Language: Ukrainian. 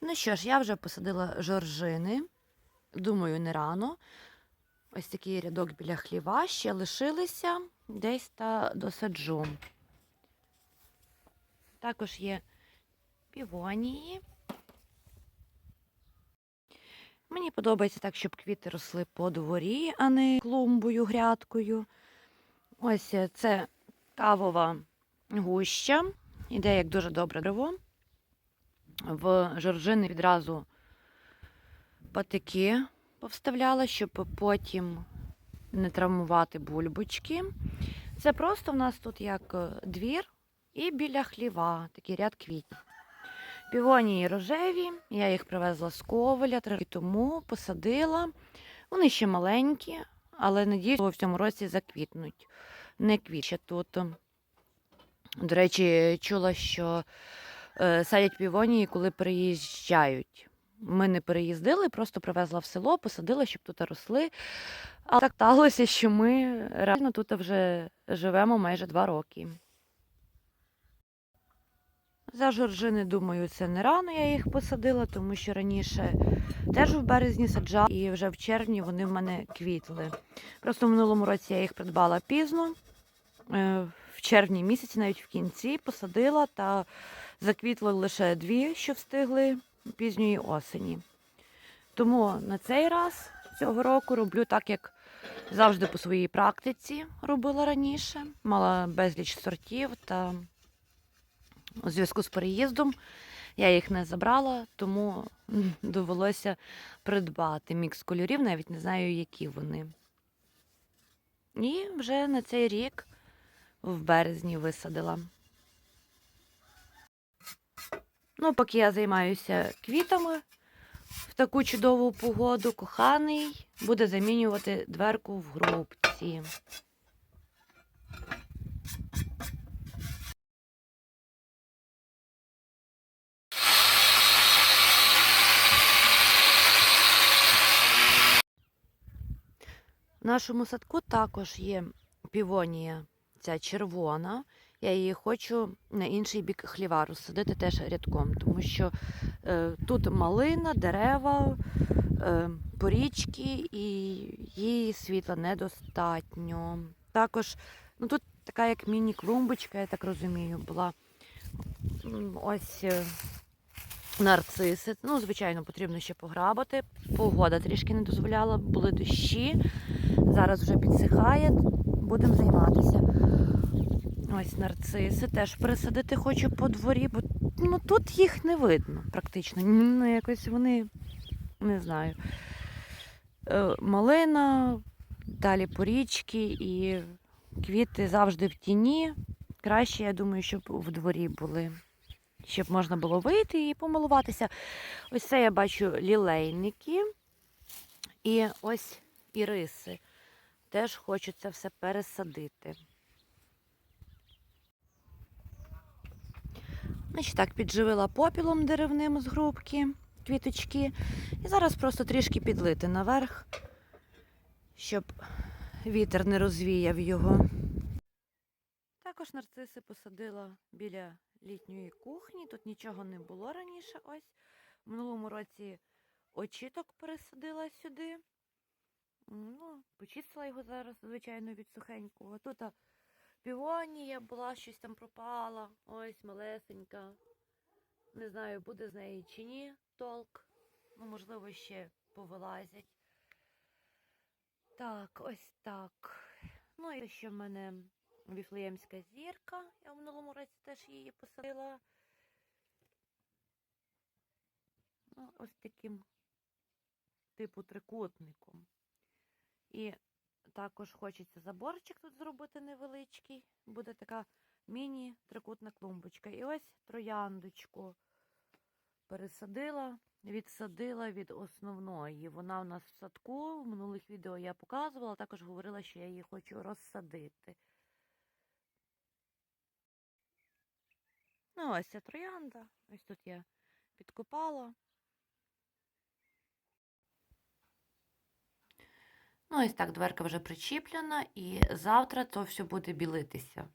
Ну що ж, я вже посадила жоржини. Думаю, не рано. Ось такий рядок біля хліва ще лишилися десь та досаджу. Також є півонії. Мені подобається так, щоб квіти росли по дворі, а не клумбою, грядкою. Ось е, це кавова гуща. Іде як дуже добре дерево. В жоржини відразу патики повставляла, щоб потім не травмувати бульбочки. Це просто в нас тут як е, двір і біля хліва, такий ряд квітів. Півонії рожеві, я їх привезла з коваля три роки тому, посадила. Вони ще маленькі, але надіюсь, в цьому році заквітнуть. Не квітче тут. До речі, чула, що садять півонії, коли приїжджають. Ми не переїздили, просто привезла в село, посадила, щоб тут росли. Але так сталося, що ми реально тут вже живемо майже два роки. За жоржини, думаю, це не рано я їх посадила, тому що раніше теж в березні саджала, і вже в червні вони в мене квітли. Просто в минулому році я їх придбала пізно, е, в червні місяці, навіть в кінці, посадила та заквітли лише дві, що встигли пізньої осені. Тому на цей раз цього року роблю так, як завжди по своїй практиці робила раніше. Мала безліч сортів та у зв'язку з переїздом я їх не забрала, тому довелося придбати мікс кольорів, навіть не знаю, які вони. І вже на цей рік в березні висадила. Ну, поки я займаюся квітами в таку чудову погоду, коханий буде замінювати дверку в грубці. В нашому садку також є півонія, ця червона. Я її хочу на інший бік хліва розсадити теж рядком, тому що е, тут малина, дерева, е, порічки і її світла недостатньо. Також ну, тут така як міні-клумбочка, я так розумію, була ось е, нарциси. Ну, звичайно, потрібно ще пограбати. Погода трішки не дозволяла, були дощі. Зараз вже підсихає, будемо займатися. Ось нарциси теж пересадити хочу по дворі, бо ну, тут їх не видно практично. Ну, якось вони, не знаю. Е, Малина, далі порічки і квіти завжди в тіні. Краще, я думаю, щоб в дворі були, щоб можна було вийти і помилуватися. Ось це я бачу лілейники і ось іриси. Теж це все пересадити. Значить так, підживила попілом деревним з грубки, квіточки. І зараз просто трішки підлити наверх, щоб вітер не розвіяв його. Також нарциси посадила біля літньої кухні. Тут нічого не було раніше. Ось. В минулому році очіток пересадила сюди. Ну, почистила його зараз, звичайно, від сухенького. Тут півонія була, щось там пропала. Ось малесенька. Не знаю, буде з неї чи ні толк. Ну, можливо, ще повилазять. Так, ось так. Ну і ще в мене віфлеємська зірка. Я в минулому році теж її посадила. Ну, ось таким типу трикутником. І також хочеться заборчик тут зробити невеличкий. Буде така міні-трикутна клумбочка. І ось трояндочку пересадила, відсадила від основної. Вона у нас в садку. В минулих відео я показувала, також говорила, що я її хочу розсадити. Ну, ось ця троянда. Ось тут я підкопала. Ну, ось так дверка вже причіплена, і завтра то все буде білитися.